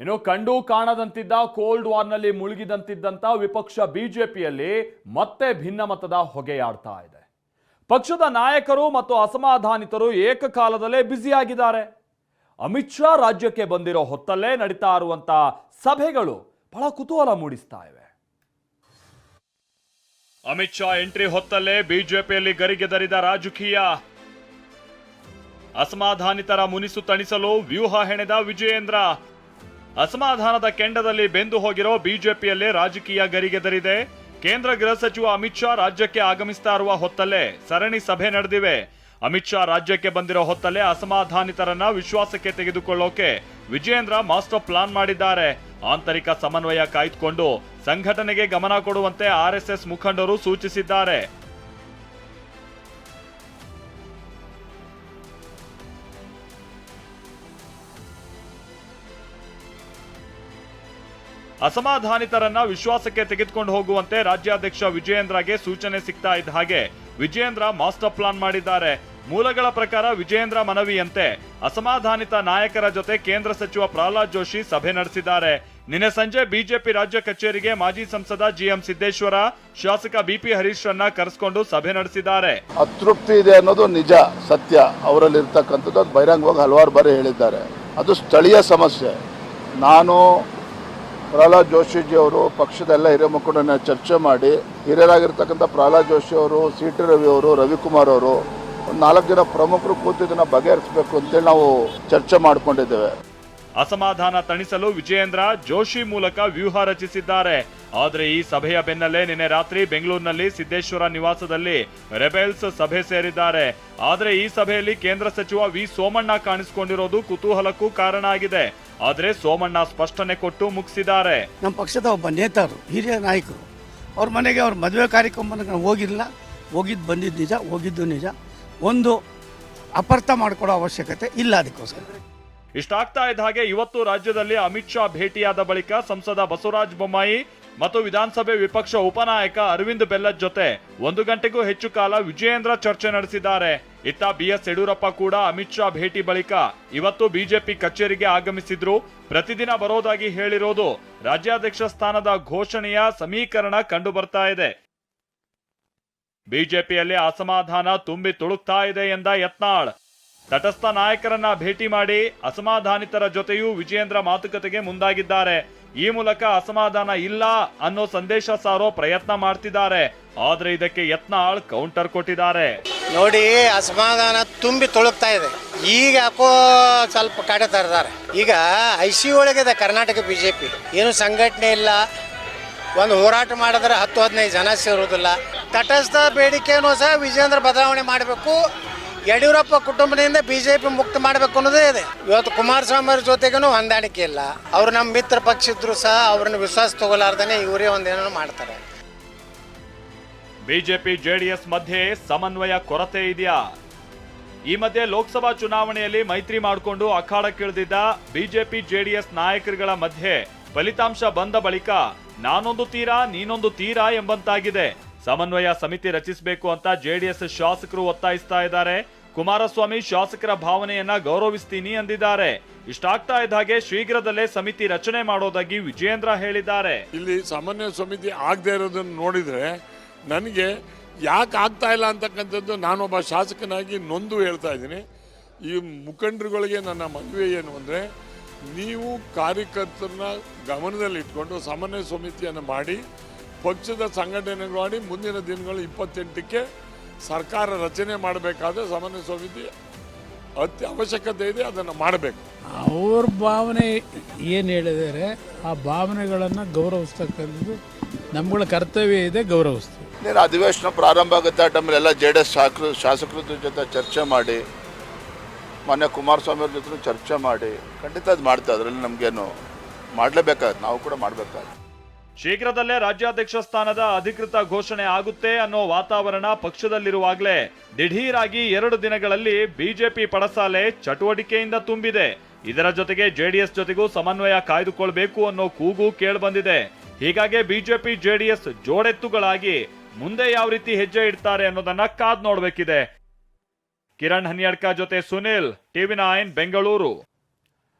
ಇನ್ನು ಕಂಡು ಕಾಣದಂತಿದ್ದ ಕೋಲ್ಡ್ ವಾರ್ನಲ್ಲಿ ಮುಳುಗಿದಂತಿದ್ದಂಥ ವಿಪಕ್ಷ ಬಿಜೆಪಿಯಲ್ಲಿ ಮತ್ತೆ ಭಿನ್ನಮತದ ಹೊಗೆಯಾಡ್ತಾ ಇದೆ. ಪಕ್ಷದ ನಾಯಕರು ಮತ್ತು ಅಸಮಾಧಾನಿತರು ಏಕಕಾಲದಲ್ಲೇ ಬ್ಯುಸಿಯಾಗಿದ್ದಾರೆ. ಅಮಿತ್ ಶಾ ರಾಜ್ಯಕ್ಕೆ ಬಂದಿರೋ ಹೊತ್ತಲ್ಲೇ ನಡೀತಾ ಇರುವಂಥ ಸಭೆಗಳು ಬಹಳ ಕುತೂಹಲ ಮೂಡಿಸ್ತಾ ಇವೆ. ಅಮಿತ್ ಶಾ ಎಂಟ್ರಿ ಹೊತ್ತಲ್ಲೇ ಬಿಜೆಪಿಯಲ್ಲಿ ಗರಿಗೆದರಿದ ರಾಜಕೀಯ. ಅಸಮಾಧಾನಿತರ ಮುನಿಸು ತಣಿಸಲು ವ್ಯೂಹ ಹೆಣೆದ ವಿಜಯೇಂದ್ರ. ಅಸಮಾಧಾನದ ಕೆಂಡದಲ್ಲಿ ಬೆಂದು ಹೋಗಿರೋ ಬಿಜೆಪಿಯಲ್ಲೇ ರಾಜಕೀಯ ಗರಿಗೆದರಿದೆ. ಕೇಂದ್ರ ಗೃಹ ಸಚಿವ ಅಮಿತ್ ಶಾ ರಾಜ್ಯಕ್ಕೆ ಆಗಮಿಸ್ತಾ ಇರುವ ಹೊತ್ತಲ್ಲೇ ಸರಣಿ ಸಭೆ ನಡೆದಿವೆ. ಅಮಿತ್ ಶಾ ರಾಜ್ಯಕ್ಕೆ ಬಂದಿರೋ ಹೊತ್ತಲ್ಲೇ ಅಸಮಾಧಾನಿತರನ್ನ ವಿಶ್ವಾಸಕ್ಕೆ ತೆಗೆದುಕೊಳ್ಳೋಕೆ ವಿಜಯೇಂದ್ರ ಮಾಸ್ಟರ್ ಪ್ಲಾನ್ ಮಾಡಿದ್ದಾರೆ. ಆಂತರಿಕ ಸಮನ್ವಯ ಕಾಯ್ದುಕೊಂಡು ಸಂಘಟನೆಗೆ ಗಮನ ಕೊಡುವಂತೆ ಆರ್ಎಸ್ಎಸ್ ಮುಖಂಡರು ಸೂಚಿಸಿದ್ದಾರೆ. ಅಸಮಾಧಾನಿತರನ್ನ ವಿಶ್ವಾಸಕ್ಕೆ ತೆಗೆದುಕೊಂಡು ಹೋಗುವಂತೆ ರಾಜ್ಯಾಧ್ಯಕ್ಷ ವಿಜಯೇಂದ್ರಗೆ ಸೂಚನೆ ಸಿಗ್ತಾ ಇದ್ದ ಹಾಗೆ ವಿಜಯೇಂದ್ರ ಮಾಸ್ಟರ್ ಪ್ಲಾನ್ ಮಾಡಿದ್ದಾರೆ. ಮೂಲಗಳ ಪ್ರಕಾರ ವಿಜಯೇಂದ್ರ ಮನವಿಯಂತೆ ಅಸಮಾಧಾನಿತ ನಾಯಕರ ಜೊತೆ ಕೇಂದ್ರ ಸಚಿವ ಪ್ರಹ್ಲಾದ್ ಜೋಶಿ ಸಭೆ ನಡೆಸಿದ್ದಾರೆ. ನಿನ್ನೆ ಸಂಜೆ ಬಿಜೆಪಿ ರಾಜ್ಯ ಕಚೇರಿಗೆ ಮಾಜಿ ಸಂಸದ ಜಿಎಂ ಸಿದ್ದೇಶ್ವರ, ಶಾಸಕ ಬಿಪಿ ಹರೀಶ್ ರನ್ನ ಕರೆಸಿಕೊಂಡು ಸಭೆ ನಡೆಸಿದ್ದಾರೆ. ಅತೃಪ್ತಿ ಇದೆ ಅನ್ನೋದು ನಿಜ, ಸತ್ಯ. ಅವರಲ್ಲಿ ಇರ್ತಕ್ಕಂಥದ್ದು ಬಹಿರಂಗವಾಗಿ ಹಲವಾರು ಬಾರಿ ಹೇಳಿದ್ದಾರೆ. ಅದು ಸ್ಥಳೀಯ ಸಮಸ್ಯೆ. ನಾನು ಪ್ರಹ್ಲಾದ್ ಜೋಶಿಜಿ ಅವರು ಪಕ್ಷದ ಎಲ್ಲ ಹಿರಿಯ ಮುಖಂಡನ ಚರ್ಚೆ ಮಾಡಿ, ಹಿರಿಯರಾಗಿರ್ತಕ್ಕಂಥ ಪ್ರಹ್ಲಾದ್ ಜೋಶಿ ಅವರು, ಸಿ ಟಿ ರವಿ ಅವರು, ರವಿಕುಮಾರ್ ಅವರು ಒಂದು ನಾಲ್ಕು ಜನ ಪ್ರಮುಖರು ಕೂತು ಇದನ್ನು ಬಗೆಹರಿಸಬೇಕು ಅಂತೇಳಿ ನಾವು ಚರ್ಚೆ ಮಾಡಿಕೊಂಡಿದ್ದೇವೆ. ಅಸಮಾಧಾನ ತಣಿಸಲು ವಿಜಯೇಂದ್ರ ಜೋಶಿ ಮೂಲಕ ವ್ಯೂಹ ರಚಿಸಿದ್ದಾರೆ. ಆದರೆ ಈ ಸಭೆಯ ಬೆನ್ನಲ್ಲೇ ನಿನ್ನೆ ರಾತ್ರಿ ಬೆಂಗಳೂರಿನಲ್ಲಿ ಸಿದ್ದೇಶ್ವರ ನಿವಾಸದಲ್ಲಿ ರೆಬೆಲ್ಸ್ ಸಭೆ ಸೇರಿದ್ದಾರೆ. ಆದರೆ ಈ ಸಭೆಯಲ್ಲಿ ಕೇಂದ್ರ ಸಚಿವ ವಿ ಸೋಮಣ್ಣ ಕಾಣಿಸಿಕೊಂಡಿರೋದು ಕುತೂಹಲಕ್ಕೂ ಕಾರಣ ಆಗಿದೆ. ಆದರೆ ಸೋಮಣ್ಣ ಸ್ಪಷ್ಟನೆ ಕೊಟ್ಟು ಮುಗಿಸಿದ್ದಾರೆ. ನಮ್ಮ ಪಕ್ಷದ ಒಬ್ಬ ನೇತಾರು ಹಿರಿಯ ನಾಯಕರು ಅವ್ರ ಮನೆಗೆ ಅವ್ರ ಮದುವೆ ಕಾರ್ಯಕ್ರಮಕ್ಕೆ ಹೋಗಿಲ್ಲ. ಹೋಗಿದ್ದು ಬಂದಿದ್ದು ನಿಜ ಹೋಗಿದ್ದು ನಿಜ. ಒಂದು ಅಪರ್ಥ ಮಾಡಿಕೊಡೋ ಅವಶ್ಯಕತೆ ಇಲ್ಲ ಅದಕ್ಕೋಸ್ಕರ. ಇಷ್ಟಾಗ್ತಾ ಇದ್ದ ಹಾಗೆ ಇವತ್ತು ರಾಜ್ಯದಲ್ಲಿ ಅಮಿತ್ ಶಾ ಭೇಟಿಯಾದ ಬಳಿಕ ಸಂಸದ ಬಸವರಾಜ ಬೊಮ್ಮಾಯಿ ಮತ್ತು ವಿಧಾನಸಭೆ ವಿಪಕ್ಷ ಉಪನಾಯಕ ಅರವಿಂದ್ ಬೆಲ್ಲದ್ ಜೊತೆ ಒಂದು ಗಂಟೆಗೂ ಹೆಚ್ಚು ಕಾಲ ವಿಜಯೇಂದ್ರ ಚರ್ಚೆ ನಡೆಸಿದ್ದಾರೆ. ಇತ್ತ ಬಿಎಸ್ ಯಡಿಯೂರಪ್ಪ ಕೂಡ ಅಮಿತ್ ಶಾ ಭೇಟಿ ಬಳಿಕ ಇವತ್ತು ಬಿಜೆಪಿ ಕಚೇರಿಗೆ ಆಗಮಿಸಿದ್ರು. ಪ್ರತಿದಿನ ಬರೋದಾಗಿ ಹೇಳಿರೋದು ರಾಜ್ಯಾಧ್ಯಕ್ಷ ಸ್ಥಾನದ ಘೋಷಣೆಯ ಸಮೀಕರಣ ಕಂಡು ಬರ್ತಾ ಇದೆ. ಬಿಜೆಪಿಯಲ್ಲಿ ಅಸಮಾಧಾನ ತುಂಬಿ ತುಳುಕ್ತಾ ಇದೆ ಎಂದ ಯತ್ನಾಳ್. ತಟಸ್ಥ ನಾಯಕರನ್ನ ಭೇಟಿ ಮಾಡಿ ಅಸಮಾಧಾನಿತರ ಜೊತೆಯೂ ವಿಜೇಂದ್ರ ಮಾತುಕತೆಗೆ ಮುಂದಾಗಿದ್ದಾರೆ. ಈ ಮೂಲಕ ಅಸಮಾಧಾನ ಇಲ್ಲ ಅನ್ನೋ ಸಂದೇಶ ಸಾರೋ ಪ್ರಯತ್ನ ಮಾಡ್ತಿದ್ದಾರೆ. ಆದ್ರೆ ಇದಕ್ಕೆ ಯತ್ನಾಳ್ ಕೌಂಟರ್ ಕೊಟ್ಟಿದ್ದಾರೆ. ನೋಡಿ, ಅಸಮಾಧಾನ ತುಂಬಿ ತೊಳಗ್ತಾ ಇದೆ. ಈಗ ಯಾಕೋ ಸ್ವಲ್ಪ ಕಡೆ ತರದಾರೆ. ಈಗ ಐ ಸಿ ಒಳಗಿದೆ ಕರ್ನಾಟಕ ಬಿ ಜೆ ಪಿ. ಏನು ಸಂಘಟನೆ ಇಲ್ಲ. ಒಂದು ಹೋರಾಟ ಮಾಡಿದ್ರೆ ಹತ್ತು, ಹದಿನೈದು ಜನ ಸೇರುವುದಿಲ್ಲ. ತಟಸ್ಥ ಬೇಡಿಕೆಯನ್ನು ಸಹ ವಿಜೇಂದ್ರ ಬದಲಾವಣೆ ಮಾಡಬೇಕು. ಯಡಿಯೂರಪ್ಪ ಕುಟುಂಬದಿಂದ ಬಿಜೆಪಿ ಮುಕ್ತ ಮಾಡಬೇಕು ಅನ್ನೋದೇ ಇದೆ. ಇವತ್ತು ಕುಮಾರಸ್ವಾಮಿ ಅವ್ರ ಜೊತೆಗೂ ಹೊಂದಾಣಿಕೆ ಇಲ್ಲ. ಅವ್ರು ನಮ್ಮ ಮಿತ್ರ ಪಕ್ಷ ಇದ್ರು ಸಹ ಅವ್ರನ್ನ ವಿಶ್ವಾಸ ತಗೋಲಾರ್ದೇ ಇವರೇ ಒಂದೇನೋ ಮಾಡ್ತಾರೆ. ಬಿಜೆಪಿ, ಜೆಡಿಎಸ್ ಮಧ್ಯೆ ಸಮನ್ವಯ ಕೊರತೆ ಇದೆಯಾ? ಈ ಮಧ್ಯೆ ಲೋಕಸಭಾ ಚುನಾವಣೆಯಲ್ಲಿ ಮೈತ್ರಿ ಮಾಡಿಕೊಂಡು ಅಖಾಡಕ್ಕಿಳಿದಿದ್ದ ಬಿಜೆಪಿ, ಜೆಡಿಎಸ್ ನಾಯಕರುಗಳ ಮಧ್ಯೆ ಫಲಿತಾಂಶ ಬಂದ ಬಳಿಕ ನಾನೊಂದು ತೀರಾ, ನೀನೊಂದು ತೀರಾ ಎಂಬಂತಾಗಿದೆ. ಸಮನ್ವಯ ಸಮಿತಿ ರಚಿಸಬೇಕು ಅಂತ ಜೆಡಿಎಸ್ ಶಾಸಕರು ಒತ್ತಾಯಿಸ್ತಾ ಇದ್ದಾರೆ. ಕುಮಾರಸ್ವಾಮಿ ಶಾಸಕರ ಭಾವನೆಯನ್ನ ಗೌರವಿಸ್ತೀನಿ ಅಂದಿದ್ದಾರೆ. ಇಷ್ಟಾಗ್ತಾ ಇದ್ದ ಹಾಗೆ ಶೀಘ್ರದಲ್ಲೇ ಸಮಿತಿ ರಚನೆ ಮಾಡೋದಾಗಿ ವಿಜಯೇಂದ್ರ ಹೇಳಿದ್ದಾರೆ. ಇಲ್ಲಿ ಸಾಮಾನ್ಯ ಸಮಿತಿ ಆಗದೆ ಇರೋದನ್ನು ನೋಡಿದ್ರೆ ನನಗೆ ಯಾಕೆ ಆಗ್ತಾ ಇಲ್ಲ ಅಂತಕ್ಕಂಥದ್ದು ನಾನೊಬ್ಬ ಶಾಸಕನಾಗಿ ನೊಂದು ಹೇಳ್ತಾ ಇದ್ದೀನಿ. ಈ ಮುಖಂಡರುಗಳಿಗೆ ನನ್ನ ಮದುವೆ ಏನು ಅಂದರೆ ನೀವು ಕಾರ್ಯಕರ್ತರನ್ನ ಗಮನದಲ್ಲಿಟ್ಕೊಂಡು ಸಮನ್ವಯ ಸಮಿತಿಯನ್ನು ಮಾಡಿ ಪಕ್ಷದ ಸಂಘಟನೆಗಳು ಮಾಡಿ ಮುಂದಿನ ದಿನಗಳು ಇಪ್ಪತ್ತೆಂಟಕ್ಕೆ ಸರ್ಕಾರ ರಚನೆ ಮಾಡಬೇಕಾದ್ರೆ ಸಮನ್ವಯ ಸಮಿತಿ ಅತಿ ಅವಶ್ಯಕತೆ ಇದೆ ಅದನ್ನು ಮಾಡಬೇಕು. ಅವ್ರ ಭಾವನೆ ಏನು ಹೇಳಿದರೆ ಆ ಭಾವನೆಗಳನ್ನು ಗೌರವಿಸ್ತಕ್ಕಂಥದ್ದು ನಮ್ಗಳ ಕರ್ತವ್ಯ ಇದೆ ಗೌರವಿಸ್ತೀವಿ. ಅಧಿವೇಶನ ಪ್ರಾರಂಭ ಆಗುತ್ತೆ ಆ ಟೈಮಲ್ಲಿ ಎಲ್ಲ ಜೆ ಡಿ ಎಸ್ ಶಾಸಕರ ಜೊತೆ ಚರ್ಚೆ ಮಾಡಿ ಮೊನ್ನೆ ಕುಮಾರಸ್ವಾಮಿ ಅವ್ರ ಜೊತೆ ಚರ್ಚೆ ಮಾಡಿ ಖಂಡಿತ ಅದು ಮಾಡ್ತಾ, ಅದರಲ್ಲಿ ನಮಗೇನು ಮಾಡಲೇಬೇಕಾಗುತ್ತೆ, ನಾವು ಕೂಡ ಮಾಡಬೇಕಾಗುತ್ತೆ. ಶೀಘ್ರದಲ್ಲೇ ರಾಜ್ಯಾಧ್ಯಕ್ಷ ಸ್ಥಾನದ ಅಧಿಕೃತ ಘೋಷಣೆ ಆಗುತ್ತೆ ಅನ್ನೋ ವಾತಾವರಣ ಪಕ್ಷದಲ್ಲಿರುವಾಗಲೇ ದಿಢೀರಾಗಿ ಎರಡು ದಿನಗಳಲ್ಲಿ ಬಿಜೆಪಿ ಪಡಸಾಲೆ ಚಟುವಟಿಕೆಯಿಂದ ತುಂಬಿದೆ. ಇದರ ಜೊತೆಗೆ ಜೆಡಿಎಸ್ ಜೊತೆಗೂ ಸಮನ್ವಯ ಕಾಯ್ದುಕೊಳ್ಬೇಕು ಅನ್ನೋ ಕೂಗು ಕೇಳಿಬಂದಿದೆ. ಹೀಗಾಗಿ ಬಿಜೆಪಿ, ಜೆಡಿಎಸ್ ಜೋಡೆತ್ತುಗಳಾಗಿ ಮುಂದೆ ಯಾವ ರೀತಿ ಹೆಜ್ಜೆ ಇಡ್ತಾರೆ ಅನ್ನೋದನ್ನ ಕಾದ್ ನೋಡ್ಬೇಕಿದೆ. ಕಿರಣ್ ಹನ್ಯಡ್ಕ ಜೊತೆ ಸುನಿಲ್ ಟಿವಿ ನೈನ್ ಬೆಂಗಳೂರು.